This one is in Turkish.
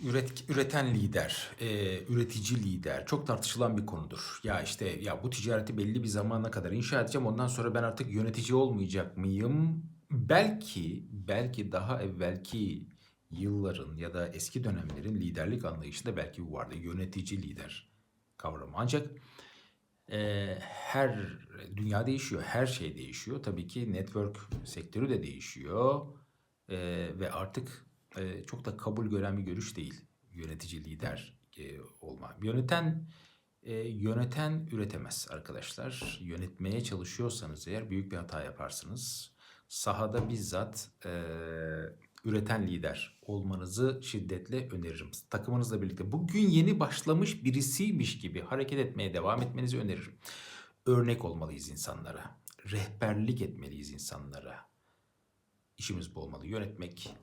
Üret, üreten lider, e, üretici lider çok tartışılan bir konudur. Ya işte ya bu ticareti belli bir zamana kadar inşa edeceğim ondan sonra ben artık yönetici olmayacak mıyım? Belki, belki daha evvelki yılların ya da eski dönemlerin liderlik anlayışında belki bu vardı. Yönetici lider kavramı. Ancak e, her dünya değişiyor, her şey değişiyor. Tabii ki network sektörü de değişiyor E, ve artık e, çok da kabul gören bir görüş değil yönetici lider e, olma. Yöneten e, yöneten üretemez arkadaşlar. Yönetmeye çalışıyorsanız eğer büyük bir hata yaparsınız. Sahada bizzat üreten lider olmanızı şiddetle öneririm. Takımınızla birlikte bugün yeni başlamış birisiymiş gibi hareket etmeye devam etmenizi öneririm. Örnek olmalıyız insanlara. Rehberlik etmeliyiz insanlara. İşimiz bu olmalı. Yönetmek.